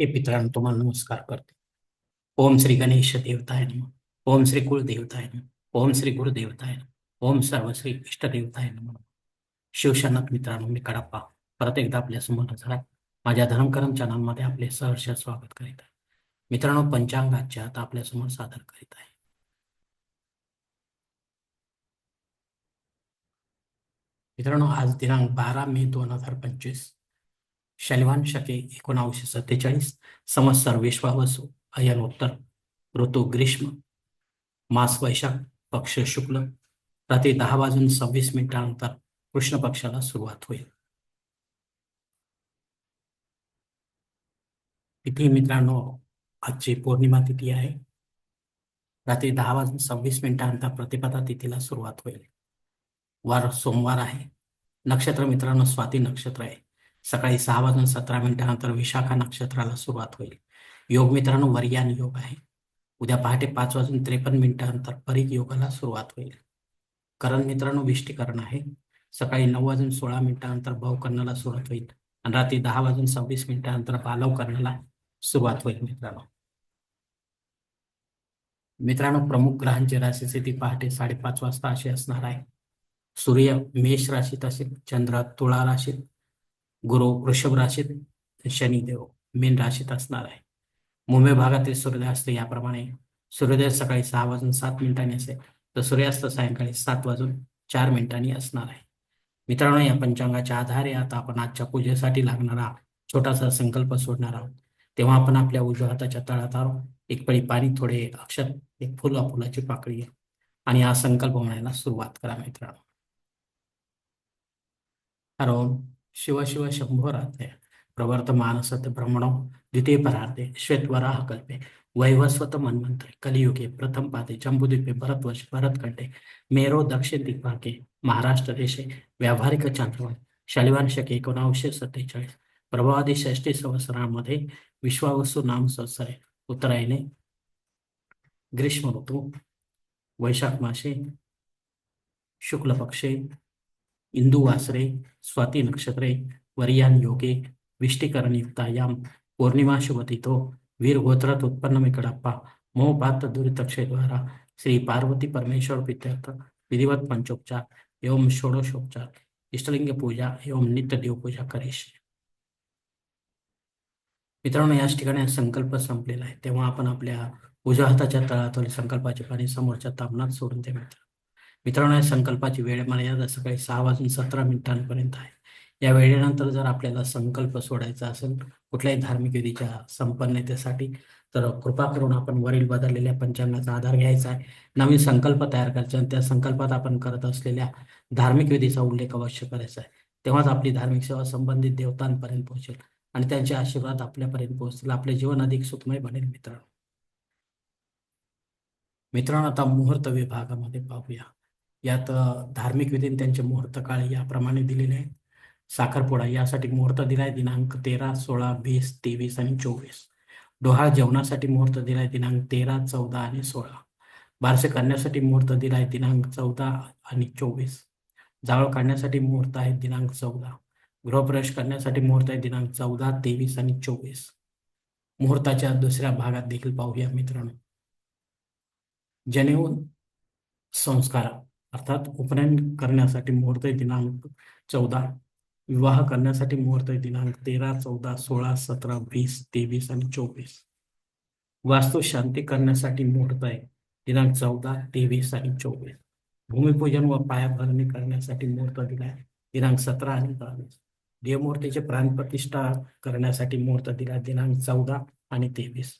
हे पितरांनो तुम्हाला नमस्कार करते. ओम श्री गणेश देवताय नम. ओम श्री कुलदेवताय नम. ओम श्री गुरुदेवताय नम. ओम सर्व श्री इष्टदेवताय नम. शिवशनाथ मित्रांनो मी कडप्पा. परत एकदा आपल्यासमोर झाला माझ्या धर्मकरम चॅनलमध्ये आपले सहर्ष स्वागत करीत आहे. मित्रांनो पंचांगाच्या आता आपल्यासमोर सादर करीत आहे. मित्रांनो आज दिनांक बारा मे दोन हजार पंचवीस. शैलवान शके एकोणावीसशे सत्तेचाळीस संवत्सर विश्वावसु अयन उत्तर ऋतू ग्रीष्म मास वैशाख पक्ष शुक्ल रात्री दहा वाजून सव्वीस मिनिटानंतर कृष्ण पक्षाला सुरुवात होईल. तिथी मित्रांनो आजची पौर्णिमा तिथी आहे. रात्री दहा वाजून सव्वीस मिनिटानंतर प्रतिपदा तिथीला सुरुवात होईल. वार सोमवार आहे. नक्षत्र मित्रांनो स्वाती नक्षत्र आहे. सकाळी सहा वाजून सतरा मिनिटानंतर विशाखा नक्षत्राला सुरुवात होईल. योग मित्रांनो वर्यान योग आहे. उद्या पहाटे पाच वाजून त्रेपन्न मिनिटानंतर परीग योगाला सुरुवात होईल. करण मित्रांनो विष्टीकरण आहे. सकाळी नऊ वाजून सोळा मिनिटानंतर भावकर्णाला सुरुवात होईल आणि रात्री दहा वाजून सव्वीस मिनिटानंतर बालव करण्याला सुरुवात होईल मित्रांनो. मित्रांनो प्रमुख ग्रहांची राशी स्थिती पहाटे साडेपाच वाजता अशी असणार आहे. सूर्य मेष राशीत असेल चंद्र तुळा राशीत गुरु वृषभ राशीत शनिदेव मीन राशीत असणार आहे. मुंबई भागातील सूर्यास्त याप्रमाणे सूर्योदय सकाळी सहा वाजून सात मिनिटांनी असेल तर सूर्यास्त सायंकाळी सात वाजून चार मिनिटांनी असणार आहे. मित्रांनो या पंचांगाच्या आधारे आता आपण आजच्या पूजेसाठी लागणारा छोटासा संकल्प सोडणार आहोत. तेव्हा आपण आपल्या उजव्या हाताच्या तळात एक पळी पाणी थोडे अक्षर एक फुल फुलाची पाकळी आहे आणि हा संकल्प म्हणायला सुरुवात करा मित्रांनो. हरोम शिव शिव शंभो राधे। प्रवर्तमान सत ब्रह्मणो द्वितीय परार्धे श्वेतवराह कल्पे। वैवस्वत मन्वंतरे कलियुगे प्रथम पादे जम्बुद्वीपे भरतवर्ष भरतखंडे मेरो दक्षिण दिग्भागे महाराष्ट्र देशे व्यावहारिक चांद्रवन शालिवान शके एकोणावीसशे सत्तेचाळीस प्रभावादी षष्टी संवत्सरामध्ये विश्वावसू नाम संवत्सरे उत्तरायणे ग्रीष्म ऋतू वैशाख मासे शुक्ल पक्षे इंदू वासरे स्वाती नक्षत्रे वरियान योगे विष्टीकरण युक्तायाम पौर्णिमा शुभतिथो वीर उत्पन्न मिकडप्पा मोहपात दुरितक्षेद्वारा श्री पार्वती परमेश्वर पित्यर्थ विधिवत पंचोपचार एवं षोडशोपचार इष्टलिंग पूजा एवं नित्य देवपूजा करीश। मित्रांनो याच ठिकाणी संकल्प संपलेला आहे. तेव्हा आपण आपल्या उजव्या हाताच्या तळातून संकल्पाचे पाणी समोरच्या तापनात सोडून ते मित्र मित्रांनो या संकल्पाची वेळ मर्यादा सकाळी सहा वाजून सतरा मिनिटांपर्यंत आहे. या वेळेनंतर जर आपल्याला संकल्प सोडायचा असेल कुठल्याही धार्मिक विधीच्या संपन्नतेसाठी तर कृपा करून आपण वरील बदललेल्या पंचांगाचा आधार घ्यायचा आहे. नवीन संकल्प तयार करायचा आणि त्या संकल्पात आपण करत असलेल्या धार्मिक विधीचा उल्लेख अवश्य करायचा आहे. तेव्हाच आपली धार्मिक सेवा संबंधित देवतांपर्यंत पोहोचेल आणि त्यांचे आशीर्वाद आपल्यापर्यंत पोहोचतील. आपले जीवन अधिक सुखमय बनेल मित्रांनो. मित्रांनो आता मुहूर्त विभागामध्ये पाहूया. यात धार्मिक विधीन त्यांचे मुहूर्त काळ याप्रमाणे दिलेले आहेत. साखरपुडा यासाठी मुहूर्त दिलाय दिनांक तेरा सोळा वीस तेवीस आणि चोवीस. डोहाळ जेवणासाठी मुहूर्त दिलाय दिनांक तेरा चौदा आणि सोळा. बारसे करण्यासाठी मुहूर्त दिलाय दिनांक चौदा आणि चोवीस. जावळ काढण्यासाठी मुहूर्त आहे दिनांक चौदा. गृहप्रवेश करण्यासाठी मुहूर्त आहे दिनांक चौदा तेवीस आणि चोवीस. मुहूर्ताच्या दुसऱ्या भागात देखील पाहूया मित्रांनो. जनेऊ संस्कार अर्थात उपनयन करण्यासाठी मुहूर्त दिनांक चौदा विवाह करण्यासाठी मुहूर्त दिनांक तेरा चौदा सोळा सतरा वीस तेवीस आणि चोवीस. वास्तू शांती करण्यासाठी मुहूर्त आहे. दिनांक चौदा तेवीस आणि चोवीस. भूमिपूजन व पायाभरणी करण्यासाठी मुहूर्त दिला आहे दिनांक सतरा आणि बावीस. देवमूर्तीचे प्राणप्रतिष्ठा करण्यासाठी मुहूर्त दिला दिनांक चौदा आणि तेवीस.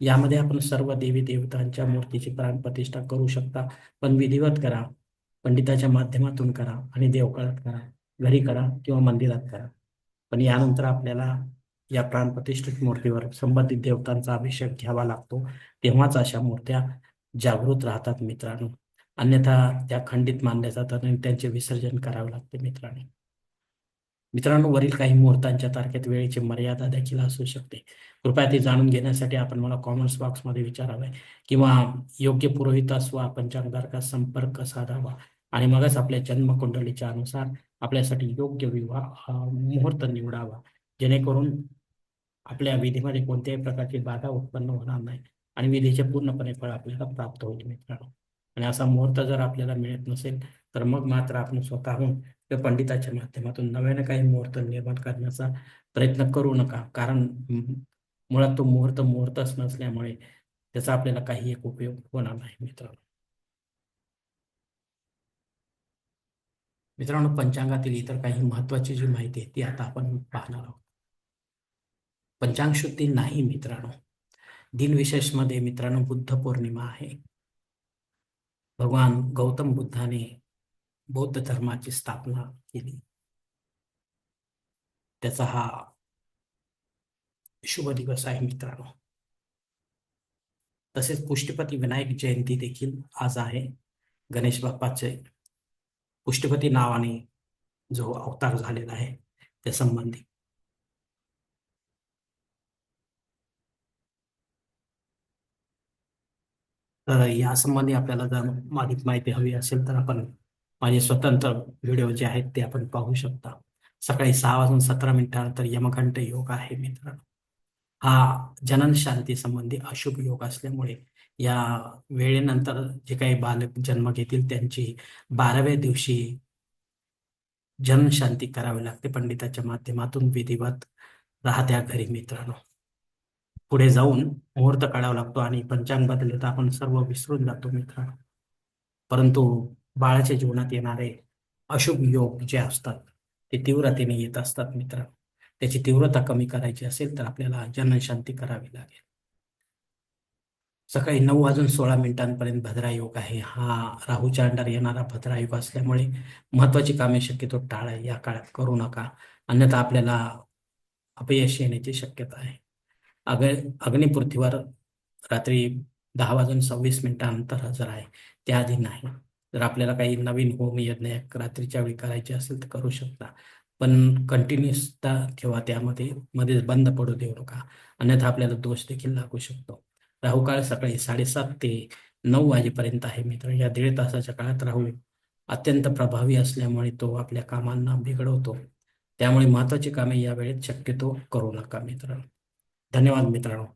यामध्ये आपण सर्व देवी देवतांच्या मूर्तीची प्राणप्रतिष्ठा करू शकता पण विधिवत करा. पंडिताच्या माध्यमातून करा आणि देवकाळात करा घरी करा किंवा मंदिरात करा. पण यानंतर आपल्याला या प्राणप्रतिष्ठित मूर्तीवर संबंधित देवतांचा अभिषेक घ्यावा लागतो. तेव्हाच अशा मूर्त्या जागृत राहतात मित्रांनो. अन्यथा त्या खंडित मानल्या जातात आणि त्यांचे विसर्जन करावे लागते मित्रांनो. मित्रांनो वरील काही मुहूर्तांच्या तारखेत वेळेची मर्यादा देखील असू शकते. कृपया ते जाणून घेण्यासाठी आपण मला कॉमेंट्स बॉक्समध्ये विचारावे किंवा योग्य पुरोहितास वा पंचांगधारका संपर्क साधावा आणि मगच आपल्या जन्मकुंडलीच्या अनुसार आपल्यासाठी योग्य विवाह मुहूर्त निवडावा. जेणेकरून आपल्या विधीमध्ये कोणत्याही प्रकारची बाधा उत्पन्न होणार नाही आणि विधीचे पूर्णपणे फळ आपल्याला प्राप्त होईल मित्रांनो. आणि असा मुहूर्त जर आपल्याला मिळत नसेल तर मग मात्र आपण स्वतःहून किंवा पंडिताच्या माध्यमातून नव्याने काही मुहूर्त निर्माण करण्याचा प्रयत्न करू नका. कारण मुळात तो मुहूर्त मुहूर्तच नसल्यामुळे त्याचा आपल्याला काही एक उपयोग होणार नाही मित्रांनो. मित्रांनो पंचांगातील इतर काही महत्वाची जी माहिती आहे ती आता आपण पाहणार आहोत. पंचांग शुद्धी नाही मित्रांनो. दिनविशेषमध्ये मित्रांनो बुद्ध पौर्णिमा आहे. भगवान गौतम बुद्धाने बौद्ध धर्माची स्थापना केली. त्याचा हा शुभ दिवस आहे मित्रांनो. तसेच पुष्टीपती विनायक जयंती देखील आज आहे. गणेश बाप्पाचे पुष्टीपती नावाने जो अवतार झालेला आहे त्या संबंधी. तर या संबंधी आपल्याला जर अधिक माहिती हवी असेल तर आपण माझे स्वतंत्र व्हिडिओ जे आहेत ते आपण पाहू शकता. सकाळी सहा वाजून सतरा मिनिटानंतर यमकंठ योग आहे मित्रांनो. हा जनन शांती संबंधी अशुभ योग असल्यामुळे या वेळेनंतर जे काही बालक जन्म घेतील त्यांची बाराव्या दिवशी जनशांती करावी लागते पंडिताच्या माध्यमातून विधिवत राहत्या घरी मित्रांनो. पुढे जाऊन मुहूर्त काढावा लागतो आणि पंचांग बदलले तर आपण सर्व विसरून जातो मित्रांनो. परंतु बाळाच्या जीवनात येणारे अशुभ योग जे असतात ते तीव्रतेने येत असतात मित्रांनो त्याची तीव्रता कमी करायची असेल तर आपल्याला जनशांती करावी लागेल. सकाळी नऊ वाजून सोळा मिनिटांपर्यंत भद्रा योग आहे. हा राहूच्या अंडर येणारा भद्रा योग असल्यामुळे महत्वाची कामे शक्यतो टाळा. या काळात करू नका. अन्यथा आपल्याला अपयश येण्याची शक्यता आहे. अग अग्निपृथ्वीवर रात्री दहा वाजून सव्वीस मिनिटानंतर हजर आहे. त्याआधी नाही. जर आपल्याला काही नवीन होम यज्ञ रात्रीच्या वेळी करायचे असेल तर करू शकता. पण कंटिन्युअसता ठेवा त्यामध्ये मध्येच बंद पडू देऊ नका. अन्यथा आपल्याला दोष देखील लागू शकतो. राहू काळ सकाळी साडेसात ते नऊ वाजेपर्यंत आहे मित्र या दीड तासाच्या काळात राहू अत्यंत प्रभावी असल्यामुळे तो आपल्या कामांना बिघडवतो. त्यामुळे महत्वाची कामे या वेळेत शक्यतो करू नका मित्रांनो. धन्यवाद मित्रांनो.